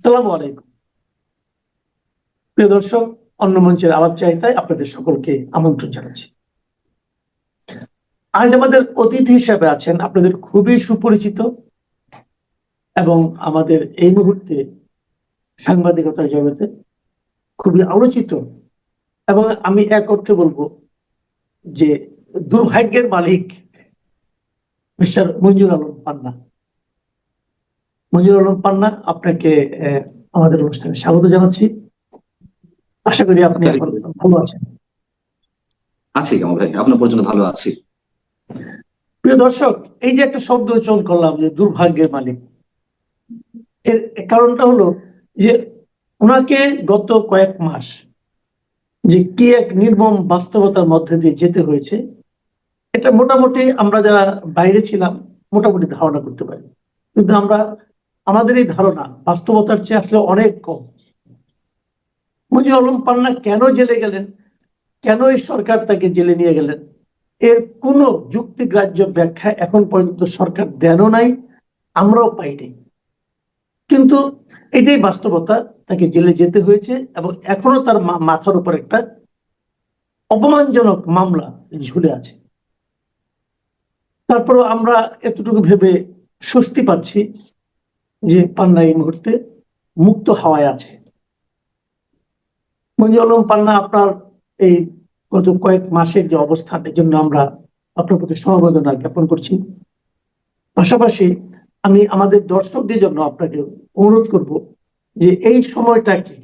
আসসালামু আলাইকুম। প্রিয় দর্শক, অন্য মঞ্চের আলাপ চাইতায় আপনাদের সকলকে আমন্ত্রণ জানাচ্ছি। আজ আমাদের অতিথি হিসাবে আছেন আপনাদের খুবই সুপরিচিত এবং আমাদের এই মুহূর্তে সাংবাদিকতার জগতে খুবই আলোচিত এবং আমি এক অর্থে বলব যে দুর্ভাগ্যের মালিক মিস্টার মঞ্জুর আলম পান্না। মঞ্জুর আলম পান্না আপনাকে আমাদের অনুষ্ঠানে স্বাগত জানাচ্ছি। আশা করি আপনি ভালো আছেন। আছি কেমন ভাই? আপনার পর্যন্ত ভালো আছি। প্রিয় দর্শক এই যে একটা শব্দ উচ্চারণ করলাম যে দুর্ভাগ্যের মালিক এর কারণটা হলো যে ওনাকে গত কয়েক মাস যে কি এক নির্মম বাস্তবতার মধ্যে দিয়ে যেতে হয়েছে এটা মোটামুটি আমরা যারা বাইরে ছিলাম মোটামুটি ধারণা করতে পারি। কিন্তু আমরা আমাদের এই ধারণা বাস্তবতার চেয়ে আসলে অনেক কম। মুজিবুর আলম পান্না কেন জেলে গেলেন? কেন এই সরকার তাকে জেলে নিয়ে গেলেন? এর কোনো যুক্তিগ্রাহ্য ব্যাখ্যা এখন পর্যন্ত সরকার দেনও নাই, আমরাও পাইনি। কিন্তু এটাই বাস্তবতা, তাকে জেলে যেতে হয়েছে এবং এখনও তার মাথার উপর একটা অপমানজনক মামলা ঝুলে আছে। তারপরও আমরা এতটুকু ভেবে স্বস্তি পাচ্ছি যে পান্না এই মুহূর্তে মুক্ত হাওয়ায় আছে। মঞ্জুর পান্না, আপনার এই গত কয়েক মাসের যে অবস্থান, এর জন্য আমরা আপনার প্রতি সমবেদনা জ্ঞাপন করছি। পাশাপাশি আমি আমাদের দর্শকদের জন্য আপনাকে অনুরোধ করব যে এই সময়টাকে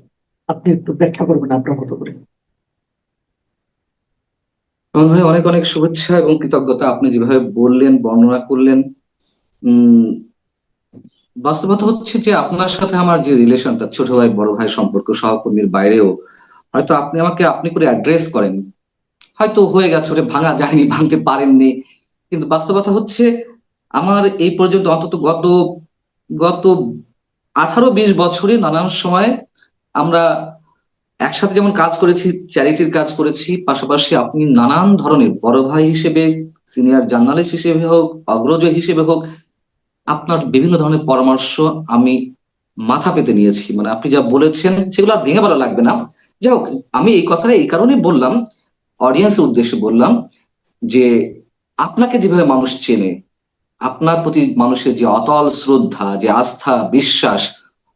আপনি একটু ব্যাখ্যা করবেন আপনার মতো করে। অনেক অনেক শুভেচ্ছা এবং কৃতজ্ঞতা। আপনি যেভাবে বললেন, বর্ণনা করলেন, উম বাস্তবতা হচ্ছে যে আপনার সাথে আমার যে রিলেশনটা ছোট ভাই, বড় ভাই সম্পর্ক, সহকর্মীর বাইরেও, হয়তো আপনি আমাকে আপনি করে অ্যাড্রেস করেন। হয়তো হয়ে গেছে, ওটা ভাঙা যায়নি, ভাঙতে পারেননি। কিন্তু বাস্তবতা হচ্ছে, আমার এই পর্যন্ত অন্তত গত গত আঠারো বিশ বছরে নানান সময় আমরা একসাথে যেমন কাজ করেছি চ্যারিটির কাজ করেছি, পাশাপাশি আপনি নানান ধরনের বড় ভাই হিসেবে সিনিয়র জার্নালিস্ট হিসেবে হোক, অগ্রজ হিসেবে হোক আপনার বিভিন্ন ধরনের পরামর্শ আমি মাথা পেতে নিয়েছি। মানে আপনি যা বলেছেন সেগুলো আর ভেঙে বলা লাগবে না। যাই হোক, আমি এই কথাটা এই কারণে বললাম অডিয়েন্সের উদ্দেশ্যে বললাম যে আপনাকে যেভাবে মানুষ চেনে, আপনার প্রতি মানুষের যে অতল শ্রদ্ধা, যে আস্থা, বিশ্বাস,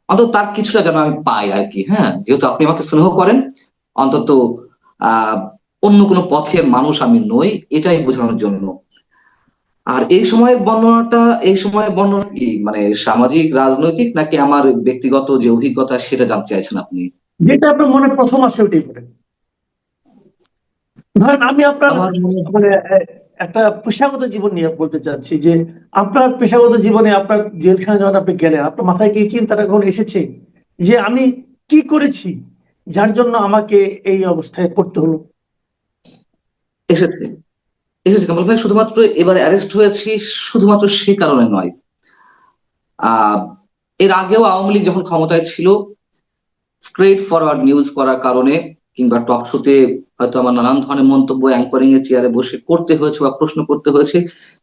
অন্তত তার কিছুটা যেন আমি পাই আর কি হ্যাঁ? যেহেতু আপনি আমাকে স্নেহ করেন, অন্তত অন্য কোনো পথের মানুষ আমি নই, এটাই বোঝানোর জন্য আর এই সময়ের বর্ণনাটা এই সময়ের বর্ণনা কি? মানে সামাজিক রাজনৈতিক নাকি আমার ব্যক্তিগত যে অভিজ্ঞতা সেটা জানতে চাইছেন আপনি? যেটা আপনার মনে প্রথম আসে ওটাই ধরেন আমি আপনার মানে একটা পেশাগত জীবন নিয়ে বলতে চাচ্ছি যে আপনার পেশাগত জীবনে আপনার জেলখানা যখন আপনি গেলেন আপনার মাথায় কি চিন্তাটা কখন এসেছে? যে আমি কি করেছি যার জন্য আমাকে এই অবস্থায় পড়তে হলো? এসেছে। এসেছে কামাল ভাই, শুধুমাত্র এবারে অ্যারেস্ট হয়েছি শুধুমাত্র সে কারণে নয়। এর আগেও আওয়ামী লীগ যখন ক্ষমতায় ছিল স্ট্রেট ফরওয়ার্ড নিউজ করার কারণে কিংবা টক শোতে হয়তো আমার নানান ধরনের মন্তব্য অ্যাঙ্করিং এর চেয়ারে বসে করতে হয়েছে বা প্রশ্ন করতে হয়েছে,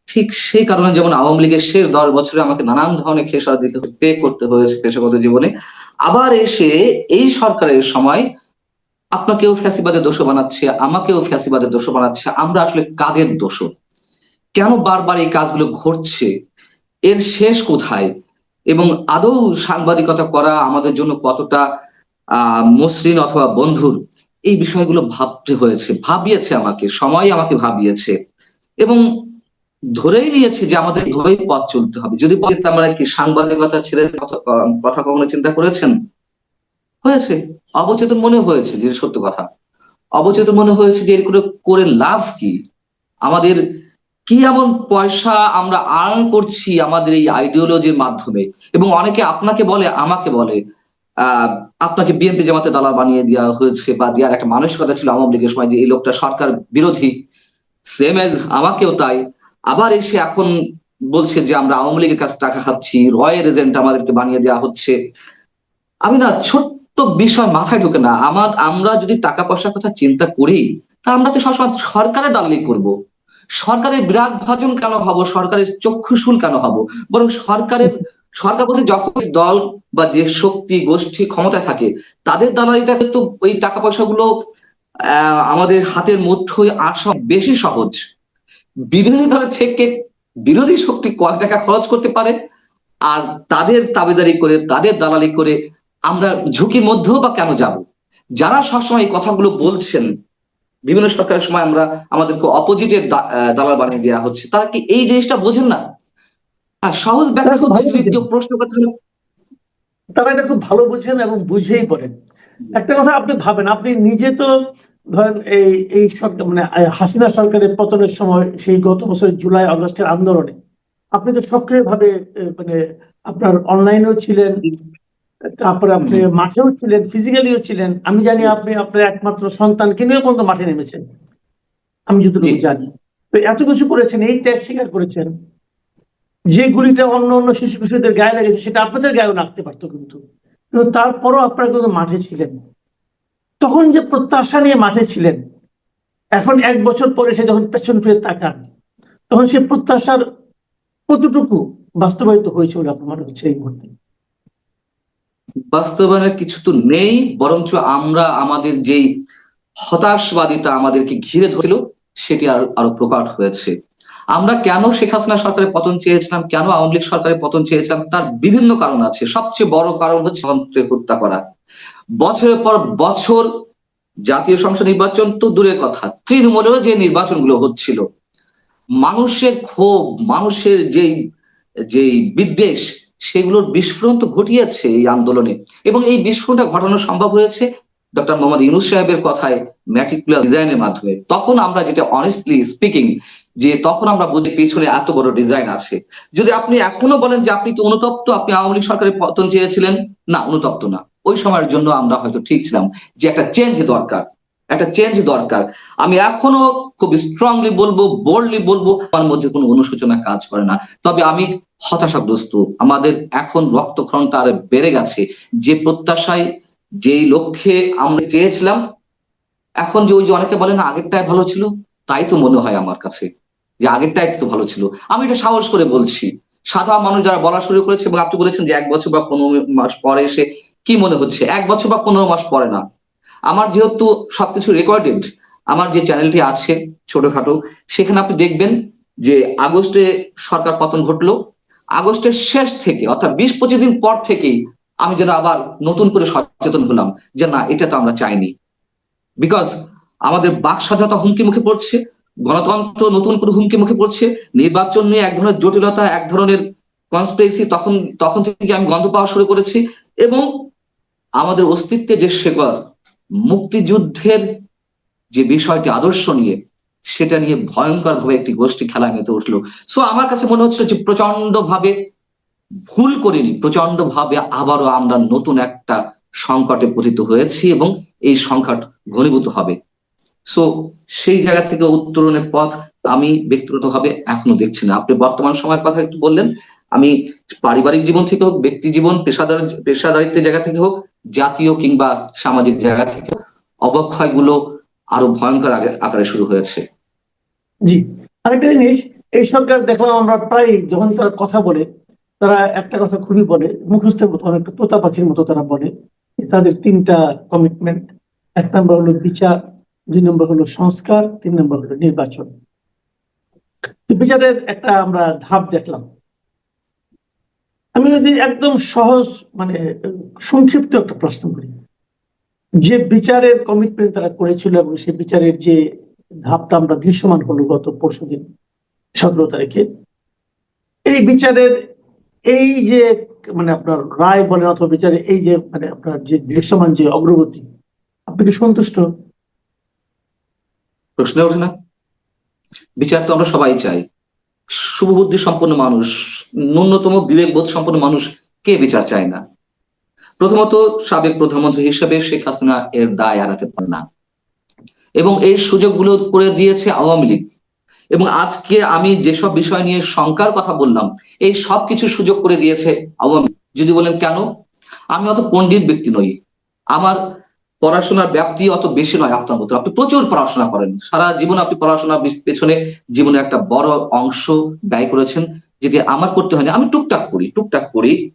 ঠিক সেই কারণে যেমন আওয়ামী লীগের শেষ দশ বছরে আমাকে নানান ধরনের খেসার দিতে পে করতে হয়েছে পেশাগত জীবনে। আবার এসে এই সরকারের সময় আপনাকেও ফ্যাসিবাদের দোষ বানাচ্ছে, আমাকেও ফ্যাসিবাদের দোষ বানাচ্ছে, আমরা আসলে কাদের দোষ কেন বারবার এই কাজগুলো ঘটছে? এর শেষ কোথায়? এবং আদৌ সাংবাদিকতা করা আমাদের জন্য কতটা মসৃণ অথবা বন্ধুর? এই বিষয়গুলো ভাবতে হয়েছে, ভাবিয়েছে আমাকে, সময় আমাকে ভাবিয়েছে। এবং ধরেই নিয়েছে যে আমাদের এভাবেই পথ চলতে হবে। যদি আমরা কি সাংবাদিকতা ছেড়ে কথা কখনো চিন্তা করেছেন? হয়েছে? অবচেতন মনে হয়েছে যে সত্য কথা। অবচেতন মনে হয়েছে যে এগুলো করে লাভ কি? আমাদের কি এমন পয়সা আমরা আর্ন করছি আমাদের এই আইডিওলজির মাধ্যমে? এবং অনেকে আপনাকে বলে, আমাকে বলে আপনাকে বিএনপি জামাতে দালাল বানিয়ে দেওয়া হয়েছে বা দেওয়ার একটা মানসিকতা ছিল আওয়ামী লীগের সময় যে এই লোকটা সরকার বিরোধী। সেম এজ আমাকেও তাই। আবার এসে এখন বলছে যে আমরা আওয়ামী লীগের কাছে টাকা খাচ্ছি, রয়ের এজেন্ট আমাদেরকে বানিয়ে দেওয়া হচ্ছে। আমি না ছোট্ট বিষয় মাথায় ঢুকে না। আমার, আমরা যদি টাকা পয়সার কথা চিন্তা করি, তা আমরা তো সবসময় সরকারের দালালি করব। সরকারের বিরাট ভাজন কেন হব? সরকারের চক্ষুশুল কেন হব? বরং সরকারের, সরকার বলতে যখন দল বা যে শক্তি, গোষ্ঠী ক্ষমতা থাকে, তাদের দালালিটা কিন্তু ওই টাকা পয়সাগুলো আমাদের হাতের মুঠোয় আসা বেশি সহজ। বিরোধী দলের থেকে বিরোধী শক্তি কয় টাকা খরচ করতে পারে? আর তাদের দাবিদারি করে, তাদের দালালি করে আমরা ঝুঁকির মধ্যেও বা কেন যাব? যারা সবসময় এই কথাগুলো বলছেন বিভিন্ন সরকারের সময় আমরা আমাদেরকে অপোজিটের দালাল বানিয়ে দেওয়া হচ্ছে তারা কি এই জিনিসটা বোঝেন না? আর সহজ ব্যাখ্যা হচ্ছে কেউ প্রশ্ন করতে তারা এটা খুব ভালো বুঝেন এবং বুঝেই বলেন একটা কথা আপনি ভাবেন আপনি নিজে তো ধরেন এই এই সরকার মানে হাসিনা সরকারের পতনের সময় সেই গত বছর জুলাই আগস্টের আন্দোলনে আপনি তো সক্রিয় ভাবে মানে আপনার অনলাইনেও ছিলেন তারপরে আপনি মাঠেও ছিলেন ফিজিক্যালিও ছিলেন। আমি জানি আপনি আপনার একমাত্র সন্তানকে নিয়ে পর্যন্ত মাঠে নেমেছেন। আমি যতটুকু জানি। তো এত কিছু করেছেন এই ত্যাগ স্বীকার করেছেন। যে গুলিটা অন্য অন্য শিশু কিশোরদের গায়ে লেগেছে সেটা আপনাদের গায়েও লাগতে পারতো কিন্তু। কিন্তু তারপরও আপনারা কিন্তু মাঠে ছিলেন। তখন যে প্রত্যাশা নিয়ে মাঠে ছিলেন এখন এক বছর পরে সে যখন পেছন ফিরে তাকান তখন সে প্রত্যাশার কতটুকু বাস্তবায়িত হয়েছে বলে আপনার মনে হচ্ছে এই মুহূর্তে? বাস্তবায়নের কিছু তো নেই, বরঞ্চ আমরা আমাদের যেই হতাশবাদিতা আমাদেরকে ঘিরে ধরছিল, সেটি আর প্রকট হয়েছে। আমরা কেন শেখ হাসিনা সরকারের পতন চেয়েছিলাম, কেন আওয়ামী লীগ সরকারের পতন চেয়েছিলাম, তার বিভিন্ন কারণ আছে। সবচেয়ে বড় কারণ হচ্ছে হত্যা করা। বছরের পর বছর জাতীয় সংসদ নির্বাচন তো দূরের কথা তৃণমূলেও যে নির্বাচনগুলো হচ্ছিল। মানুষের ক্ষোভ, মানুষের যেই যেই বিদ্বেষ সেগুলোর বিস্ফোরণ তো ঘটিয়েছে এই আন্দোলনে। এবং এই বিস্ফোরণটা ঘটানো সম্ভব হয়েছে ডক্টর মোহাম্মদ ইউনুস সাহেবের কথায় ম্যাটিকুলার ডিজাইনের মাধ্যমে। তখন আমরা যেটা অনেস্টলি স্পিকিং যে তখন আমরা বুঝি পিছনে এত বড় ডিজাইন আছে। যদি আপনি এখনও বলেন যে আপনি কি অনুতপ্ত, আপনি আওয়ামী লীগ সরকারের পতন চেয়েছিলেন, না, অনুতপ্ত না। ওই সময়ের জন্য আমরা হয়তো ঠিক ছিলাম যে একটা চেঞ্জ দরকার। একটা চেঞ্জ দরকার। আমি এখনও খুব স্ট্রংলি বলব বোল্ডলি বলব, আমার মধ্যে কোনো অনুশোচনা কাজ করে না। তবে আমি হতাশাগ্রস্ত। আমাদের এখন রক্তক্ষরণটা আরও বেড়ে গেছে। যে প্রত্যাশায়, যেই লক্ষ্যে আমরা চেয়েছিলাম, এখন যে ওই যে অনেকে বলে না, আগেরটাই ভালো ছিল, তাই তো মনে হয় আমার কাছে যে আগেরটাই তো ভালো ছিল। আমি এটা সাহস করে বলছি। সাধারণ মানুষ যারা বলা শুরু করেছে এবং আপনি বলেছেন যে এক বছর বা পনেরো মাস পরে এসে কি মনে হচ্ছে? এক বছর বা পনেরো মাস পরে না। আমার যেহেতু সবকিছু রেকর্ডেড আমার যে চ্যানেলটি আছে ছোটখাটো, সেখানে আপনি দেখবেন যে আগস্টে সরকার পতন ঘটলো। আগস্টের শেষ থেকে, অর্থাৎ বিশ পঁচিশ দিন পর থেকেই আমি যেন আবার নতুন করে সচেতন হলাম যে না, এটা তো আমরা চাইনি। বিকজ আমাদের বাক স্বাধীনতা হুমকি মুখে পড়ছে, গণতন্ত্র নতুন করে হুমকি মুখে পড়ছে, নির্বাচন নিয়ে এক ধরনের জটিলতা, এক ধরনের কনস্পিরেসি তখন তখন থেকে আমি গন্ধ পাওয়া শুরু করেছি। এবং আমাদের অস্তিত্বে যে শেকড়, মুক্তিযুদ্ধের যে বিষয়টি আদর্শ নিয়ে, সেটা নিয়ে ভয়ঙ্কর ভাবে একটি গোষ্ঠী খেলা মেতে উঠল। সো আমার কাছে মনে হচ্ছিল যে প্রচণ্ড ভাবে ভুল করিনি প্রচণ্ড ভাবে আবারও আমরা নতুন একটা সংকটে পতিত হয়েছি এবং এই সংকট ঘনীভূত হবে। সো সেই জায়গা থেকে উত্তরণের পথ আমি ব্যক্তিগতভাবে এখনও দেখছি না। আপনি বর্তমান সময়ের কথা একটু বললেন, আমি পারিবারিক জীবন থেকে হোক, ব্যক্তি জীবন, পেশাদার, পেশাদারিত্বের জায়গা থেকে হোক, জাতীয় কিংবা সামাজিক জায়গা থেকে, অবক্ষয়গুলো আরও ভয়ঙ্কর আকারে শুরু হয়েছে। জি। আরেকটা জিনিস, এই সরকার দেখলাম আমরা প্রায় যখন তারা কথা বলে, তারা একটা কথা খুবই বলে মুখস্থের মতো অনেকটা তোতা পাখির মতো তারা বলে তাদের তিনটা কমিটমেন্ট এক নম্বর হলো বিচার, দুই নম্বর হলো সংস্কার, তিন নম্বর হলো নির্বাচন। বিচারের একটা আমরা ধাপ দেখলাম। আমি যদি একদম সহজ মানে সংক্ষিপ্ত একটা প্রশ্ন করি। যে বিচারের কমিটমেন্ট তারা করেছিল এবং সেই বিচারের যে ধাপটা আমরা দৃশ্যমান হলো গত পরশু দিন, সতেরো তারিখে, এই বিচারের এই যে মানে আপনার রায় বলেন অথবা বিচারে এই যে মানে আপনার যে দৃশ্যমান যে অগ্রগতি, আপনি কি সন্তুষ্ট? প্রশ্ন ওঠে না। বিচার তো আমরা সবাই চাই। শুভবুদ্ধি সম্পন্ন মানুষ, ন্যূনতম বিবেকবোধ সম্পন্ন মানুষ কে বিচার চায় না? প্রথমত সাবেক প্রধানমন্ত্রী হিসেবে শেখ হাসিনা এর দায় এড়াতে পারে না। এবং এই সুযোগগুলো করে দিয়েছে আওয়ামী লীগ। এবং আজকে আমি যেসব বিষয় নিয়ে শঙ্কার কথা বললাম, এই সব কিছু সুযোগ করে দিয়েছে আওয়ামী যদি বলেন কেন? আমি অত পণ্ডিত ব্যক্তি নই। আমার পড়াশোনার ব্যাপ্তি অত বেশি নয় আপনার মতো। আপনি প্রচুর পড়াশোনা করেন। সারা জীবন আপনি পড়াশোনার পেছনে জীবনে একটা বড় অংশ ব্যয় করেছেন, যেটি আমার করতে হয়নি। আমি টুকটাক করি টুকটাক করি।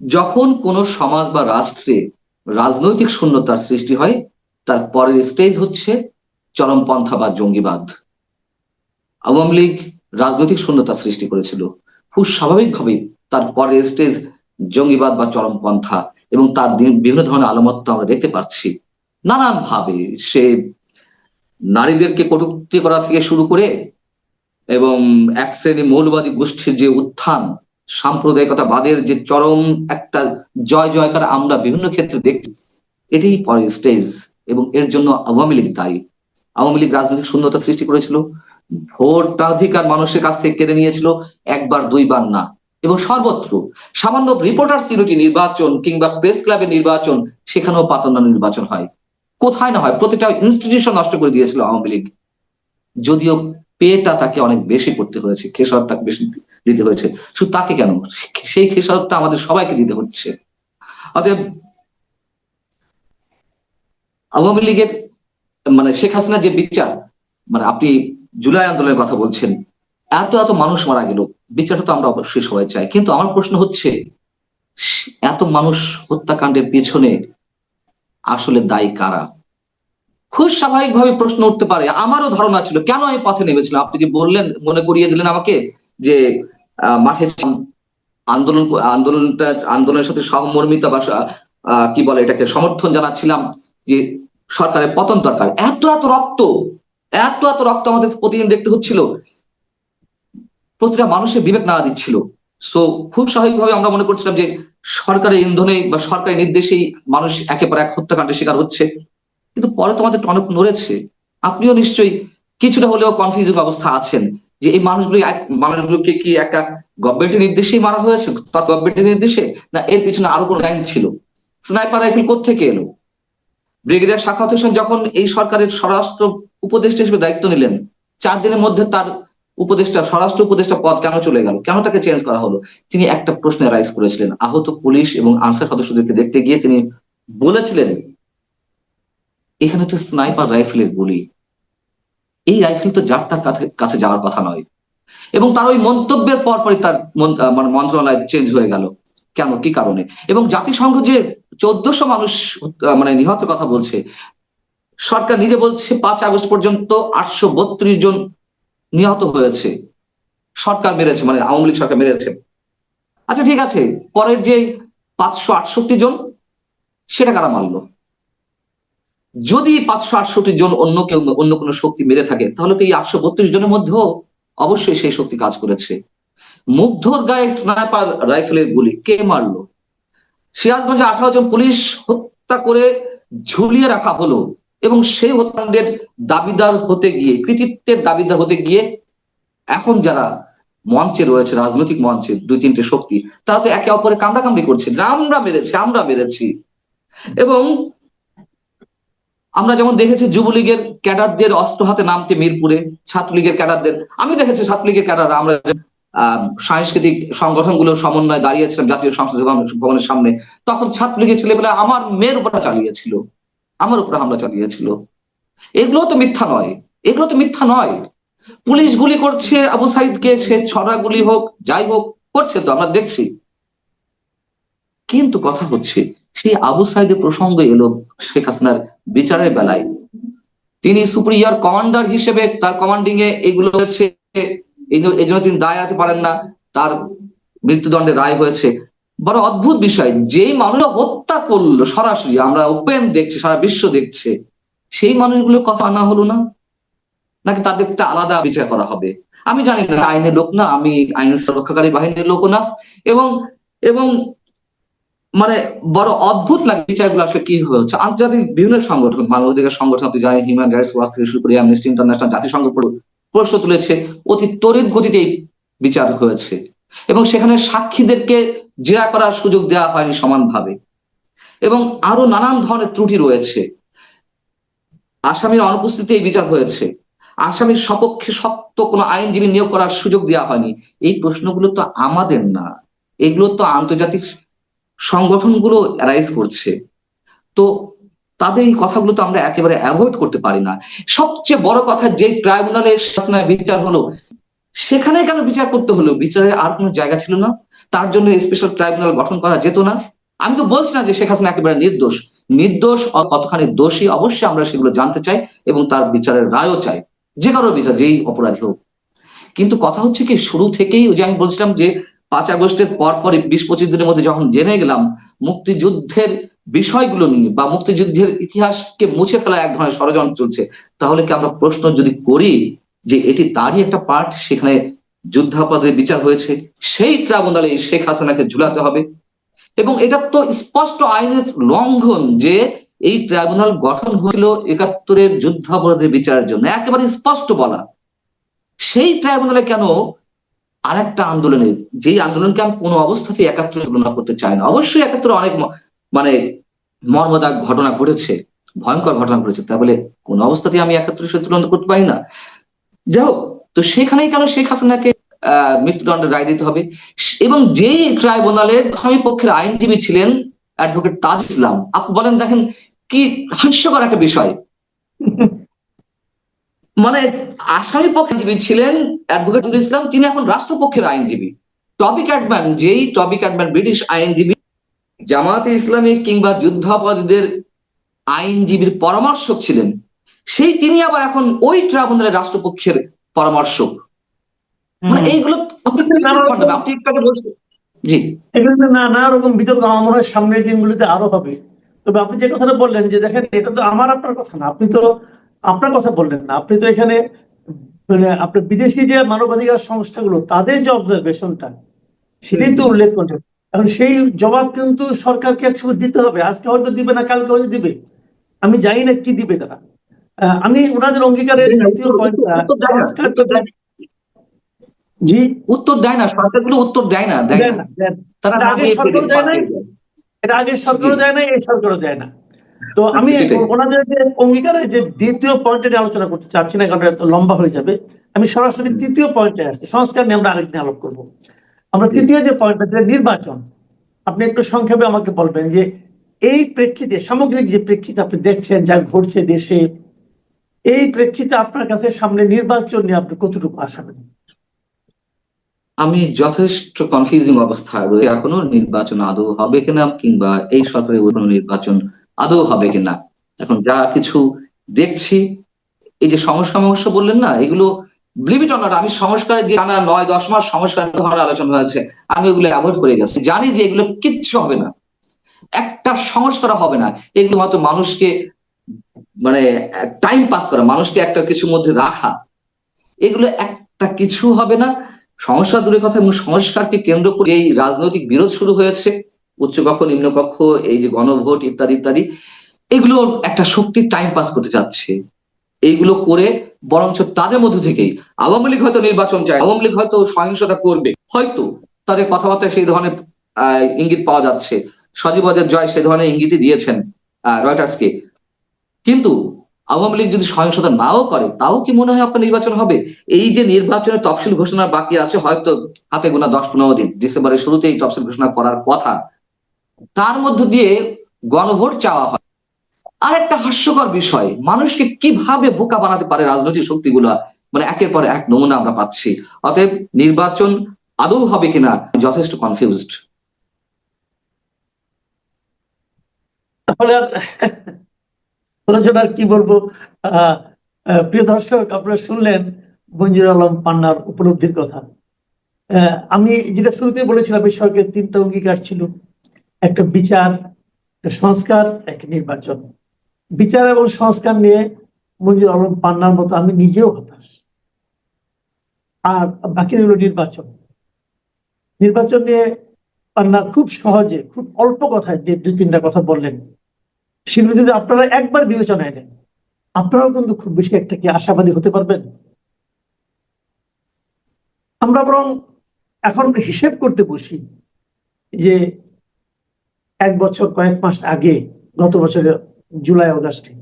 যখন কোন সমাজ বা রাষ্ট্রে রাজনৈতিক শূন্যতার সৃষ্টি হয়, তার পরের স্টেজ হচ্ছে চরমপন্থা বা জঙ্গিবাদ। আওয়ামী লীগ রাজনৈতিক শূন্যতা সৃষ্টি করেছিল। খুব স্বাভাবিকভাবেই তার পরের স্টেজ জঙ্গিবাদ বা চরমপন্থা এবং তার বিভিন্ন ধরনের আলামত আমরা দেখতে পাচ্ছি। নানান ভাবে সে নারীদেরকে কটূক্তি করা থেকে শুরু করে এবং এক শ্রেণি মৌলবাদী গোষ্ঠীর যে উত্থান সাম্প্রদায়িকতাবাদের যে চরম একটা জয় জয়কার আমরা বিভিন্ন ক্ষেত্রে দেখছি এটি পরের স্টেজ এবং এর জন্য আওয়ামী লীগ দায়ী। আওয়ামী লীগ রাজনৈতিক শূন্যতা সৃষ্টি করেছিল, ভোটাধিকার মানুষের কাছ থেকে কেড়ে নিয়েছিল, একবার দুইবার না। এবং সর্বত্র সামান্য রিপোর্টার সিউরিটি নির্বাচন কিংবা প্রেস ক্লাবের নির্বাচন, সেখানেও পাতনা নির্বাচন হয়। কোথায় না হয় প্রতিটা ইনস্টিটিউশন নষ্ট করে দিয়েছিল আওয়ামী লীগ। যদিও পেটা তাকে অনেক বেশি করতে হয়েছে খেসারত তাকে বেশি দিতে হয়েছে। শুধু তাকে কেন? সেই খেসারতটা আমাদের সবাইকে দিতে হচ্ছে। অতএব আওয়ামী লীগের মানে শেখ হাসিনার যে বিচার মানে আপনি জুলাই আন্দোলনের কথা বলছেন, এত এত মানুষ মারা গেল বিচারটা তো আমরা অবশ্যই সবাই চাই। কিন্তু আমার প্রশ্ন হচ্ছে, এত মানুষ হত্যাকাণ্ডের পেছনে আসলে দায়ী কারা? খুব স্বাভাবিকভাবে প্রশ্ন উঠতে পারে। আমারও ধারণা ছিল, কেন আমি পথে নেমেছিলাম? আপনি যে বললেন, মনে করিয়ে দিলেন আমাকে যে মাঠে আন্দোলন আন্দোলনটা, আন্দোলনের সাথে সহমর্মিতা বা কি বলে এটাকে সমর্থন জানাচ্ছিলাম যে সরকারের পতন দরকার। এত এত রক্ত, এত এত রক্ত আমাদের প্রতিদিন দেখতে হচ্ছিল। প্রতিটা মানুষের বিবেক নাড়া দিচ্ছিল। সো খুব স্বাভাবিকভাবে আমরা মনে করছিলাম যে সরকারের ইন্ধনে বা সরকারের নির্দেশেই মানুষ একেবারে এক হত্যাকাণ্ডের শিকার হচ্ছে। কিন্তু পরে তো আমাদের টনক নড়েছে। আপনিও নিশ্চয়ই কিছুটা হলেও কনফিউজিং অবস্থা আছেন। যে এই মানুষগুলি মানুষগুলোকে কি একটা গভর্নমেন্টের নির্দেশেই মারা হয়েছে? গভর্নমেন্টের নির্দেশে? না, এর পিছনে আরও কোনো লাইন ছিল? স্নাইপার রাইফেল কোথেকে এলো? ব্রিগেডিয়ার শাখাত হোসেন যখন এই সরকারের স্বরাষ্ট্র উপদেষ্টা হিসেবে দায়িত্ব নিলেন, চার দিনের মধ্যে তার উপদেষ্টা, স্বরাষ্ট্র উপদেষ্টা পদ কেন চলে গেল? কেন তাকে চেঞ্জ করা হলো? তিনি একটা প্রশ্নে রাইজ করেছিলেন। আহত পুলিশ এবং আনসার সদস্যদেরকে দেখতে গিয়ে তিনি বলেছিলেন, এখানে তো স্নাইপার রাইফেলের গুলি। এই রাইফেল তো যার তার কাছে যাওয়ার কথা নয়। এবং তার ওই মন্তব্যের পরপরই তার মন- মানে মন্ত্রণালয় চেঞ্জ হয়ে গেল। কেন? কি কারণে? এবং জাতিসংঘ যে চোদ্দশো মানুষ মানে নিহত কথা বলছে, সরকার নিজে বলছে পাঁচ আগস্ট পর্যন্ত আটশো বত্রিশ জন নিহত হয়েছে। সরকার মেরেছে মানে আওয়ামী লীগ সরকার মেরেছে। আচ্ছা ঠিক আছে। পরের যে পাঁচশো আটষট্টি জন, সেটা কারা মারলো যদি পাঁচশো আটষট্টি জন অন্য কেউ, অন্য কোনো শক্তি মেরে থাকে, তাহলে তো এই আটশো বত্রিশ জনের মধ্যেও অবশ্যই সেই শক্তি কাজ করেছে। মুগ্ধর গায়ে স্নাইপার রাইফেলের গুলি, কে মারলো? সিরাজগঞ্জে আঠারো জন পুলিশ হত্যা করে ঝুলিয়ে রাখা হলো এবং সেই হত্যাকাণ্ডের দাবিদার হতে গিয়ে, কৃতিত্বের দাবিদার হতে গিয়ে এখন যারা মঞ্চে রয়েছে, রাজনৈতিক মঞ্চে, দুই তিনটে শক্তি, তারা তো একে অপরে কামড়াকামড়ি করছে। আমরা মেরেছি আমরা মেরেছি। এবং আমরা যেমন দেখেছি যুবলীগের ক্যাডারদের অস্ত্র হাতে নামতে মিরপুরে, ছাত্রলীগের ক্যাডারদের। আমি দেখেছি ছাত্রলীগের ক্যাডার আমরা সাংস্কৃতিক সংগঠনগুলোর সমন্বয়ে দাঁড়িয়েছিলাম জাতীয় সংসদ ভবনের সামনে, তখন ছাত্রলীগের ছেলেপেলে আমার মেয়ের উপরে চালিয়েছিল। আমার উপরে হামলা চালিয়েছিল। এগুলো তো মিথ্যা নয়। এগুলো তো মিথ্যা নয়। পুলিশ গুলি করছে আবু সাইদকে, সে ছড়া গুলি হোক, যাই হোক, করছে তো, আমরা দেখছি। কিন্তু কথা হচ্ছে, সেই আবু সাইদের প্রসঙ্গ এলো শেখ হাসিনার বিচারের বেলায়। তিনি সুপ্রিয়ার কমান্ডার হিসেবে তার কমান্ডিং এ এগুলো হয়েছে, এই জন্য- তিনি দায় আতে পারেন না, তার মৃত্যুদণ্ডের রায় হয়েছে। বড় অদ্ভুত বিষয়, যেই মানুষরা হত্যা করল সরাসরি, আমরা ওপেন দেখছি, সারা বিশ্ব দেখছে, সেই মানুষগুলো কথা আনা হলো না? নাকি তাদের একটা আলাদা বিচার করা হবে? আমি জানি না, আইনের লোক না, আমি আইন রক্ষাকারী বাহিনীর লোক না, এবং এবং মানে বড় অদ্ভুত লাগে বিচারগুলো আসলে কি হচ্ছে? আন্তর্জাতিক বিভিন্ন সংগঠন মানবাধিকার সংগঠন, আপনি জানেন হিউম্যান রাইটস ওয়াচ থেকে শুরু করে অ্যামনেস্টি ইন্টারন্যাশনাল জাতিসংঘ প্রশ্ন তুলেছে, অতি তড়িৎ গতিতে বিচার হয়েছে। এবং সেখানে সাক্ষীদেরকে জেরা করার সুযোগ দেওয়া হয়নি সমানভাবে। এবং আরও নানান ধরনের ত্রুটি রয়েছে। আসামির অনুপস্থিতিতে এই বিচার হয়েছে। আসামির সপক্ষে শক্ত কোনো আইনজীবী নিয়োগ করার সুযোগ দেওয়া হয়নি। এই প্রশ্নগুলো তো আমাদের না। এগুলো তো আন্তর্জাতিক সংগঠনগুলো অ্যারাইজ করছে। তো তাদের এই কথাগুলো তো আমরা একেবারে অ্যাভয়েড করতে পারি না। সবচেয়ে বড় কথা যে ট্রাইব্যুনালের শাসনের বিচার হলো, সেখানে কেন বিচার করতে হলো? বিচারের আর কোনো জায়গা ছিল না। তার জন্য স্পেশাল ট্রাইব্যুনাল গঠন করা যেত না। আমি তো বলছি না যে শেখ হাসিনা একেবারে নির্দোষ। নির্দোষ কতখানি দোষী অবশ্যই আমরা সেগুলো জানতে চাই এবং তার বিচারের রায়ও চাই। যে কারও বিচার, যেই অপরাধী হোক। কিন্তু কথা হচ্ছে কি, শুরু থেকেই যে আমি বলছিলাম যে পাঁচ আগস্টের পর পরই বিশ পঁচিশ দিনের মধ্যে যখন জেনে গেলাম, মুক্তিযুদ্ধের বিষয়গুলো নিয়ে বা মুক্তিযুদ্ধের ইতিহাসকে মুছে ফেলা এক ধরনের ষড়যন্ত্র চলছে, তাহলে কি আমরা প্রশ্ন যদি করি যে এটি তারই একটা পার্ট সেখানে যুদ্ধাপরাধের বিচার হয়েছে, সেই ট্রাইব্যুনালে শেখ হাসিনাকে ঝুলাতে হবে? এবং এটা তো স্পষ্ট আইনের লঙ্ঘন যে এই ট্রাইব্যুনাল গঠন হয়েছিল একাত্তরের যুদ্ধাপরাধের বিচারের জন্য, একেবারে স্পষ্ট বলা। সেই ট্রাইব্যুনালে কেন আরেকটা আন্দোলনের, যেই আন্দোলনকে আমি কোনো অবস্থাতেই একাত্তরে তুলনা করতে চাই না। অবশ্যই একাত্তরে অনেক মানে মর্মদাগ ঘটনা ঘটেছে, ভয়ঙ্কর ঘটনা ঘটেছে, তা বলে কোন অবস্থাতেই আমি একাত্তরের সাথে তুলনা করতে পারি না। যাই হোক, তো সেখানেই কেন শেখ হাসিনাকে, আহ, মৃত্যুদণ্ডের রায় দিতে হবে? এবং যেই ট্রাইব্যুনালের আসামি পক্ষের আইনজীবী ছিলেন অ্যাডভোকেট তাজ ইসলাম আপনি বলেন দেখেন কি হাস্যকর একটা বিষয়। মানে আসামি পক্ষে আইনজীবী ছিলেন অ্যাডভোকেট ইসলাম তিনি এখন রাষ্ট্রপক্ষের আইনজীবী। টবি ক্যাটম্যান যেই টবি ক্যাটম্যান ব্রিটিশ আইনজীবী জামাতে ইসলামী কিংবা যুদ্ধাপরাধীদের আইনজীবীর পরামর্শক ছিলেন সেই তিনি আবার এখন ওই ট্রাইব্যুনালের রাষ্ট্রপক্ষের পরামর্শক। মানে এইগুলো আপনি একটু বলছেন। জি। এগুলো না নানা রকম বিতর্ক আমার সামনের দিনগুলিতে আরও হবে। তবে আপনি যে কথাটা বললেন যে দেখেন এটা তো আমার আপনার কথা না। আপনি তো আপনার কথা বললেন না। আপনি তো এখানে মানে আপনার বিদেশি যে মানবাধিকার সংস্থাগুলো তাদের যে অবজারভেশনটা সেটাই তো উল্লেখ করলেন এখন সেই জবাব কিন্তু সরকারকে একসময় দিতে হবে। আজকে হয়তো দিবে না কালকে হয়তো দিবে। আমি জানি না কি দিবে তারা। আমি ওনাদের অঙ্গীকারের দ্বিতীয় পয়েন্টটা না, না। জি? উত্তর দেয় না সরকারগুলো উত্তর দেয় না দেয় না। না, না। তারা আগে সরকার দেয় নাই? এটা আগের সরকারও দেয় না এই সরকারও দেয় না। তো আমি ওনাদের যে অঙ্গীকারের যে দ্বিতীয় পয়েন্টে আলোচনা করতে চাচ্ছি না কারণ এটা তো লম্বা হয়ে যাবে আমি সরাসরি তৃতীয় পয়েন্টে আসছি। সংস্কার নিয়ে আমরা আরেকদিন আলোপ করব। আমরা তৃতীয় যে পয়েন্টটা যেটা নির্বাচন। আপনি একটু সংক্ষেপে আমাকে বলবেন যে এই প্রেক্ষিতে সামগ্রিক যে প্রেক্ষিতে আপনি দেখছেন যা ঘটছে দেশে এই প্রেক্ষিতে আপনার কাছে সামনে নির্বাচন নিয়ে আপনি কতটুকু আশাবাদী আমি যথেষ্ট কনফিউজিং অবস্থায় রয়েছে এখনও নির্বাচন আদৌ হবে কিনা কিংবা এই সরকারের কোনো নির্বাচন আদৌ হবে কিনা। এখন যা কিছু দেখছি, এই যে সংস্কার মহস্য বললেন না, এগুলো ব্লিভিট অনার আমি সংস্কারের যে আনা নয়, দশ মাস সংস্কার ধরনের আলোচনা হয়েছে, আমি ওগুলো অ্যাভয়েড করে গেছি। জানি যে এগুলো কিচ্ছু হবে না। একটা সংস্কার হবে না। এগুলো মাত্র মানুষকে মানে টাইম পাস করা, মানুষকে একটা কিছুর মধ্যে রাখা। এগুলো একটা কিছু হবে না। সংস্কার দূরের কথা এবং সংস্কারকে কেন্দ্র করে এই রাজনৈতিক বিরোধ শুরু হয়েছে। উচ্চকক্ষ, নিম্নকক্ষ, এই যে গণভোট, ইত্যাদি ইত্যাদি, এগুলো একটা শক্তির টাইম পাস করতে যাচ্ছে। এইগুলো করে বরঞ্চ তাদের মধ্যে থেকেই আওয়ামী লীগ হয়তো নির্বাচন চায় আওয়ামী লীগ হয়তো সহিংসতা করবে। হয়তো তাদের কথাবার্তায় সেই ধরনের ইঙ্গিত পাওয়া যাচ্ছে। সজীবদের জয় সেই ধরনের ইঙ্গিতই দিয়েছেন রয়টার্সকে। কিন্তু আওয়ামী লীগ যদি সহিংসতা নাও করে, তাও কি মনে হয় আপনার নির্বাচন হবে? এই যে নির্বাচনের তফসিল ঘোষণা বাকি আছে, হয়তো হাতে গোনা দশ পনেরো দিন। ডিসেম্বরের শুরুতেই তফসিল ঘোষণা করার কথা। তার মধ্য দিয়ে গণভোট চাওয়া হয়। আর একটা হাস্যকর বিষয়, মানুষকে কীভাবে বোকা বানাতে পারে রাজনৈতিক শক্তিগুলা? মানে একের পর এক নমুনা আমরা পাচ্ছি। অতএব নির্বাচন আদৌ হবে কিনা যথেষ্ট কনফিউজড তাহলে আর কি বলব? প্রিয় দর্শক, আপনারা শুনলেন মঞ্জুর আলম পান্নার উপলব্ধির কথা। আমি যেটা শুরুতে বলেছিলাম এই সরকারের তিনটা অঙ্গীকার ছিল। একটা বিচার সংস্কার, একটা নির্বাচন। বিচার এবং সংস্কার নিয়ে মঞ্জুর আলম পান্নার মতো আমি নিজেও হতাশ। আর বাকি রইল নির্বাচন। নির্বাচন নিয়ে পান্না খুব সহজে, খুব অল্প কথায় যে দুই, তিনটা কথা বললেন, সেগুলো যদি আপনারা একবার বিবেচনায় নেন আপনারাও কিন্তু খুব বেশি একটা কি আশাবাদী হতে পারবেন? আমরা বরং এখন হিসেব করতে বসি যে এক বছর, কয়েক মাস আগে, গত বছরের জুলাই, অগাস্টে।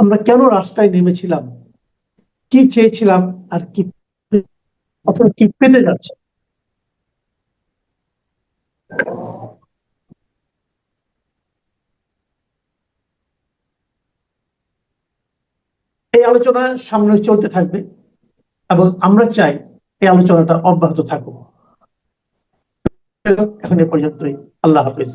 আমরা কেন রাস্তায় নেমেছিলাম? কি চেয়েছিলাম আর কি অথবা কি পেতে যাচ্ছে? এই আলোচনা সামনে চলতে থাকবে এবং আমরা চাই এই আলোচনাটা অব্যাহত থাকুক। এখন এ পর্যন্তই। আল্লাহ হাফিজ।